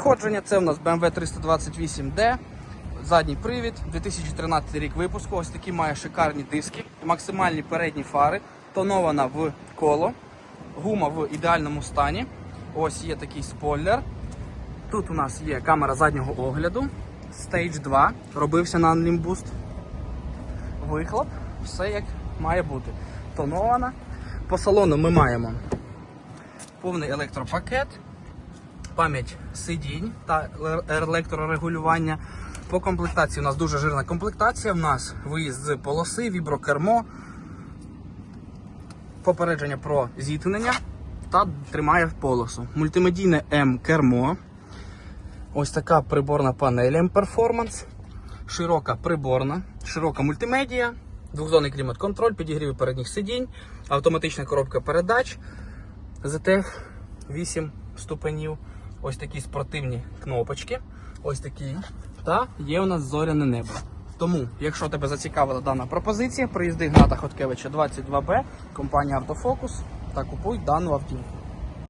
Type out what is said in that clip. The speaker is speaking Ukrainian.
Входження це у нас BMW 328D, задній привід, 2013 рік випуску. Ось такі має шикарні диски, максимальні передні фари, тонована в коло, гума в ідеальному стані. Ось є такий спойлер. Тут у нас є камера заднього огляду. Stage 2. Робився на Unlim Boost. Вихлоп. Все як має бути. Тонована. По салону ми маємо повний електропакет, пам'ять сидінь та електрорегулювання. По комплектації у нас дуже жирна комплектація. У нас виїзд з полоси, віброкермо, попередження про зіткнення та тримає полосу. Мультимедійне М-кермо. Ось така приборна панель M-Performance. Широка приборна, широка мультимедія, двохзонний клімат-контроль, підігрів передніх сидінь, автоматична коробка передач, ZTEC 8 ступенів, ось такі спортивні кнопочки, ось такі. Та є у нас зоряне небо. Тому, якщо тебе зацікавила дана пропозиція, приїзди Гната Хоткевича 22Б, компанія Автофокус та купуй дану автівку.